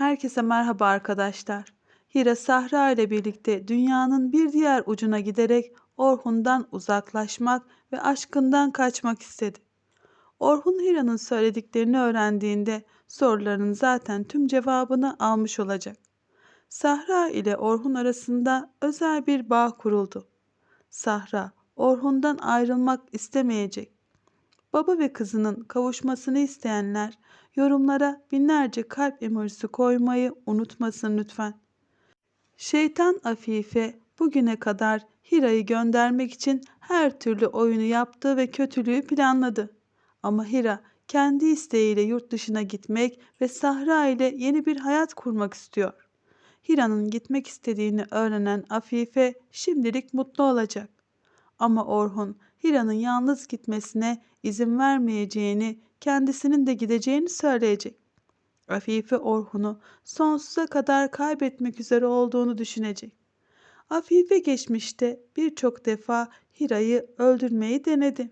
Herkese merhaba arkadaşlar. Hira Sahra ile birlikte dünyanın bir diğer ucuna giderek Orhun'dan uzaklaşmak ve aşkından kaçmak istedi. Orhun Hira'nın söylediklerini öğrendiğinde soruların zaten tüm cevabını almış olacak. Sahra ile Orhun arasında özel bir bağ kuruldu. Sahra, Orhun'dan ayrılmak istemeyecek. Baba ve kızının kavuşmasını isteyenler yorumlara binlerce kalp emojisi koymayı unutmasın lütfen. Şeytan Afife bugüne kadar Hira'yı göndermek için her türlü oyunu yaptı ve kötülüğü planladı. Ama Hira kendi isteğiyle yurt dışına gitmek ve Sahra ile yeni bir hayat kurmak istiyor. Hira'nın gitmek istediğini öğrenen Afife şimdilik mutlu olacak. Ama Orhun Hira'nın yalnız gitmesine izin vermeyeceğini, kendisinin de gideceğini söyleyecek. Afife Orhun'u sonsuza kadar kaybetmek üzere olduğunu düşünecek. Afife geçmişte birçok defa Hira'yı öldürmeyi denedi.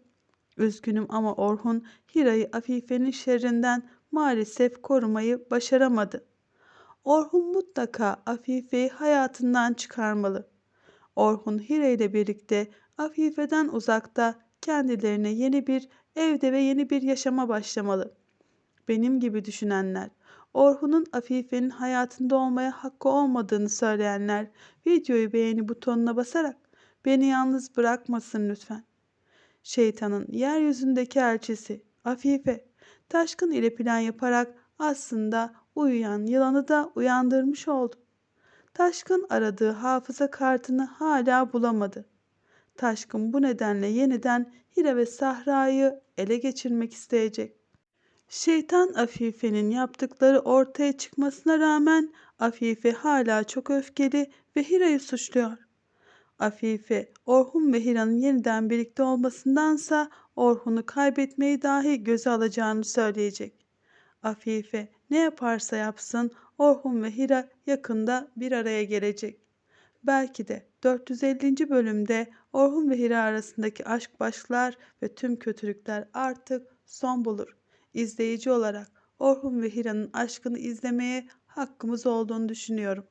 Üzgünüm ama Orhun Hira'yı Afife'nin şerrinden maalesef korumayı başaramadı. Orhun mutlaka Afife'yi hayatından çıkarmalı. Orhun Hira ile birlikte Afife'den uzakta kendilerine yeni bir evde ve yeni bir yaşama başlamalı. Benim gibi düşünenler, Orhun'un Afife'nin hayatında olmaya hakkı olmadığını söyleyenler videoyu beğeni butonuna basarak beni yalnız bırakmasın lütfen. Şeytanın yeryüzündeki elçisi Afife, Taşkın ile plan yaparak aslında uyuyan yılanı da uyandırmış oldu. Taşkın aradığı hafıza kartını hala bulamadı. Taşkın bu nedenle yeniden Hira ve Sahra'yı ele geçirmek isteyecek. Şeytan Afife'nin yaptıkları ortaya çıkmasına rağmen Afife hala çok öfkeli ve Hira'yı suçluyor. Afife, Orhun ve Hira'nın yeniden birlikte olmasındansa Orhun'u kaybetmeyi dahi göze alacağını söyleyecek. Afife ne yaparsa yapsın Orhun ve Hira yakında bir araya gelecek. Belki de 450. bölümde Orhun ve Hira arasındaki aşk başlar ve tüm kötülükler artık son bulur. İzleyici olarak Orhun ve Hira'nın aşkını izlemeye hakkımız olduğunu düşünüyorum.